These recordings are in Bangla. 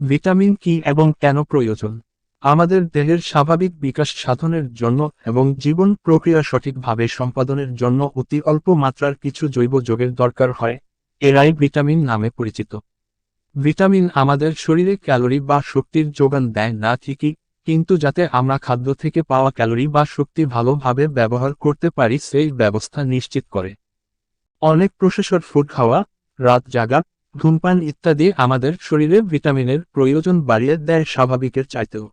ভিটামিন কি এবং কেন প্রয়োজন? আমাদের দেহের স্বাভাবিক বিকাশ সাধনের জন্য এবং জীবন প্রক্রিয়া সঠিকভাবে সম্পাদনের জন্য অতি অল্প মাত্রার কিছু জৈব যোগের দরকার হয়, এরাই ভিটামিন নামে পরিচিত। ভিটামিন আমাদের শরীরে ক্যালোরি বা শক্তির যোগান দেয় না ঠিকই, কিন্তু যাতে আমরা খাদ্য থেকে পাওয়া ক্যালোরি বা শক্তি ভালোভাবে ব্যবহার করতে পারি সেই ব্যবস্থা নিশ্চিত করে। অনেক প্রসেসর ফুড খাওয়া, রাত জাগা ধূমপান ইত্যাদি আমাদের শরীরে ভিটামিনের প্রয়োজন বাড়িয়ে দেয় স্বাভাবিকের চাইতেও।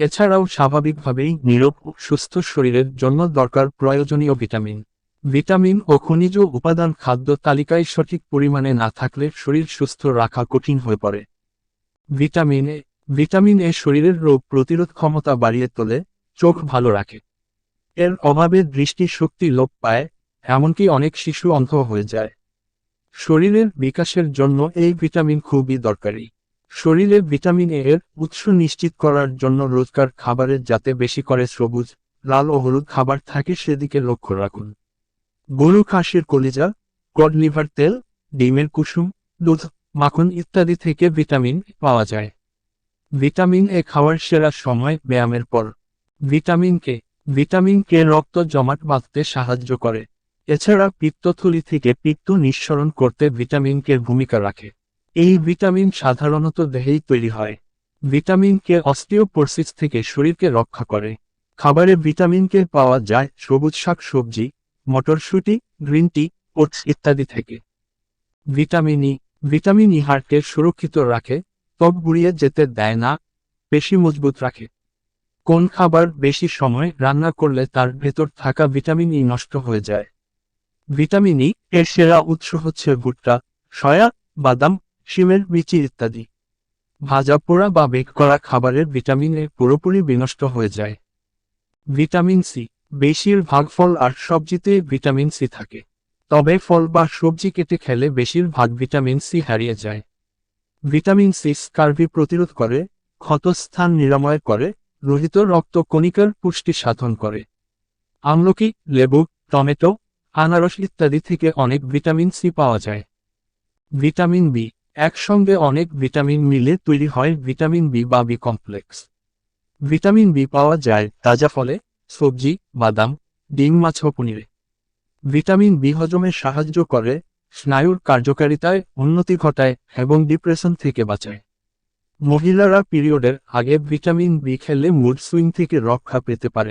এছাড়াও স্বাভাবিকভাবেই নীরব সুস্থ শরীরের জন্য দরকার প্রয়োজনীয় ভিটামিন। ভিটামিন ও খনিজ উপাদান খাদ্য তালিকায় সঠিক পরিমাণে না থাকলে শরীর সুস্থ রাখা কঠিন হয়ে পড়ে। ভিটামিন এ ভিটামিন এ শরীরের রোগ প্রতিরোধ ক্ষমতা বাড়িয়ে তোলে, চোখ ভালো রাখে। এর অভাবে দৃষ্টি শক্তি লোপ পায়, এমনকি অনেক শিশু অন্ধ হয়ে যায়। শরীরের বিকাশের জন্য এই ভিটামিন খুবই দরকারি। শরীরে ভিটামিন এ এর উৎস নিশ্চিত করার জন্য রোজকার খাবারের যাতে বেশি করে সবুজ, লাল ও হলুদ খাবার থাকে সেদিকে লক্ষ্য রাখুন। গরু খাসির কলিজা, কড লিভার তেল, ডিমের কুসুম, দুধ, মাখন ইত্যাদি থেকে ভিটামিন পাওয়া যায়। ভিটামিন এ খাওয়ার সেরা সময় ব্যায়ামের পর। ভিটামিন কে ভিটামিন কে রক্ত জমাট বাঁধতে সাহায্য করে। এছাড়া পিত্তথলি থেকে পিত্ত নিঃসরণ করতে ভিটামিন কে ভূমিকা রাখে। এই ভিটামিন সাধারণত দেহেই তৈরি হয়। ভিটামিন কে অস্টিওপোরসিস থেকে শরীরকে রক্ষা করে। খাবারে ভিটামিন কে পাওয়া যায় সবুজ শাক সবজি, মটরশুঁটি, গ্রিন টি, ওটস ইত্যাদি থেকে। ভিটামিন ই ভিটামিন ই হার্টকে সুরক্ষিত রাখে, ত্বক গুড়িয়ে যেতে দেয় না বেশি মজবুত রাখে। কোন খাবার বেশি সময় রান্না করলে তার ভেতর থাকা ভিটামিন ই নষ্ট হয়ে যায়? ভিটামিন ই, এর সেরা উৎস হচ্ছে ভুট্টা, সয়া, বাদাম, শিমের বিচি ইত্যাদি। ভাজা পোড়া বা বেক করা খাবারের ভিটামিন এ পুরোপুরি বিনষ্ট হয়ে যায়। ভিটামিন সি, বেশিরভাগ ফল আর সবজিতে ভিটামিন সি থাকে। তবে ফল বা সবজি কেটে খেলে বেশিরভাগ ভিটামিন সি হারিয়ে যায়। ভিটামিন সি স্কার্ভি প্রতিরোধ করে, ক্ষতস্থান নিরাময় করে রোহিত রক্ত কণিকার পুষ্টি সাধন করে। আমলকি, লেবু, টমেটো আনারস ইত্যাদি থেকে অনেক ভিটামিন সি পাওয়া যায়। ভিটামিন বি, একসঙ্গে অনেক ভিটামিন মিলে তৈরি হয় ভিটামিন বি বা বি কমপ্লেক্স। ভিটামিন বি পাওয়া যায় তাজা ফলে, সবজি, বাদাম, ডিম, মাছ ও পনিরে। ভিটামিন বি হজমে সাহায্য করে, স্নায়ুর কার্যকারিতায় উন্নতি ঘটায় এবং ডিপ্রেশন থেকে বাঁচায়। মহিলারা পিরিয়ডের আগে ভিটামিন বি খেলে মুড সুইং থেকে রক্ষা পেতে পারেন।